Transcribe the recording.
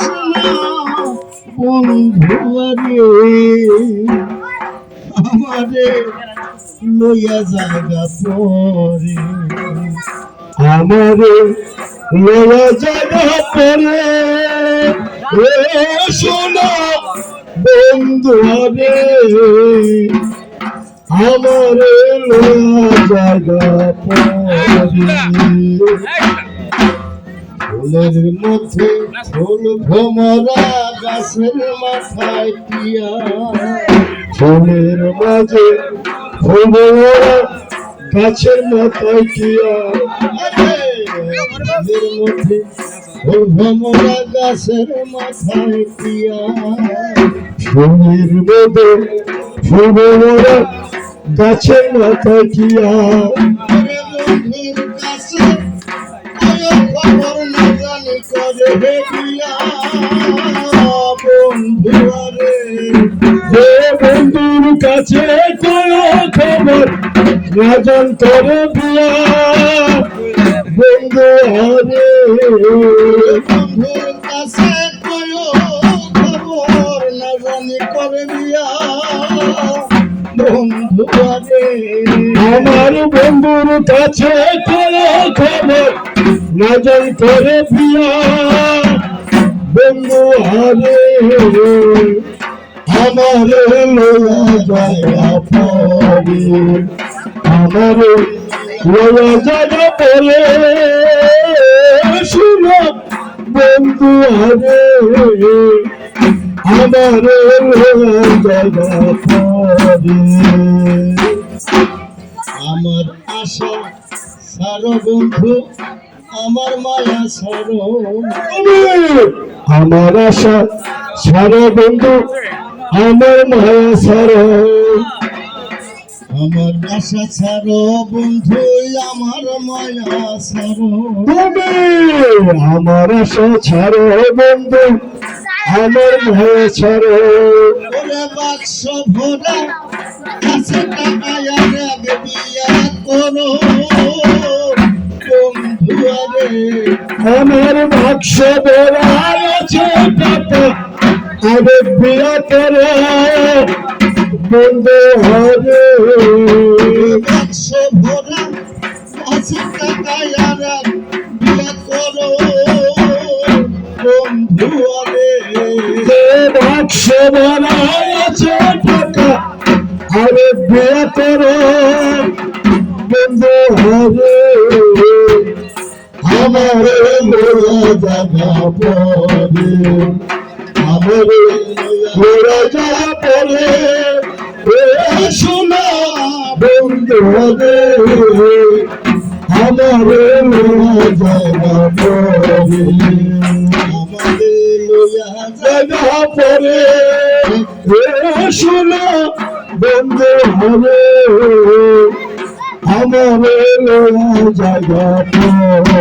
শোনো বন্ধু রে আমারে লইয়া জায়গা পরে আমারে লইয়া জায়গা পরে এ শোনো বন্ধু রে আমারে লইয়া জায়গা পরে ফুলের মধ্যে ফুল ভ্রমরা গাছের মাথায় টিয়া। ফুলের মাঝে ফুল ভ্রমরা গাছের মাথায় টিয়া। ফুলের মধ্যে ফুল ভ্রমরা গাছের মাথায় টিয়া। ফুলের মধ্যে ফুল ভ্রমরা গাছের মাথায় টিয়া। বন্ধুর কাছে বন্ধুর কাছে কোনো খবর? না জান করে বিয়া বন্ধু রে বন্ধুর কাছে কোনো খবর? না জানি আমার বন্ধুর কাছে কোনো খবর? নজর করে প্রিয়া বন্ধু হারে আমার লোয়া জায়গা পরে আমার লোয়া জায়গা পরে শুনো বন্ধু হারে, আমার লোয়া আমার আশা সারো বন্ধু আমার মায়া সারো। আমার আশা সারো বন্ধু আমার মায়া সারো। আমার আশা ছাড়ো বন্ধু আমার মায়া ছাড়ো। তুমি আমার আশা ছাড়ো বন্ধু আমার মায়া ছাড়ো। ওরে বাক্স ভরা আছে টাকা আগে বিয়া করো। আরে আমার বাক্স টাকা আগে বিয়া করো বন্ধু হরে বাক্স ভরা আছে টাকা আর বিয়া করো। বন্ধু হরে বাক্স ভরা আছে টাকা আরে বিয়া করো বন্ধু হরে আমার লোয়া জায়গা পরে আমার লোয়া জায়গা পরে শোনা বন্ধু রে আমার লোয়া জায়গা পরে পরে শোনা বন্ধু হবে আমার লোয়া জায়গা পরে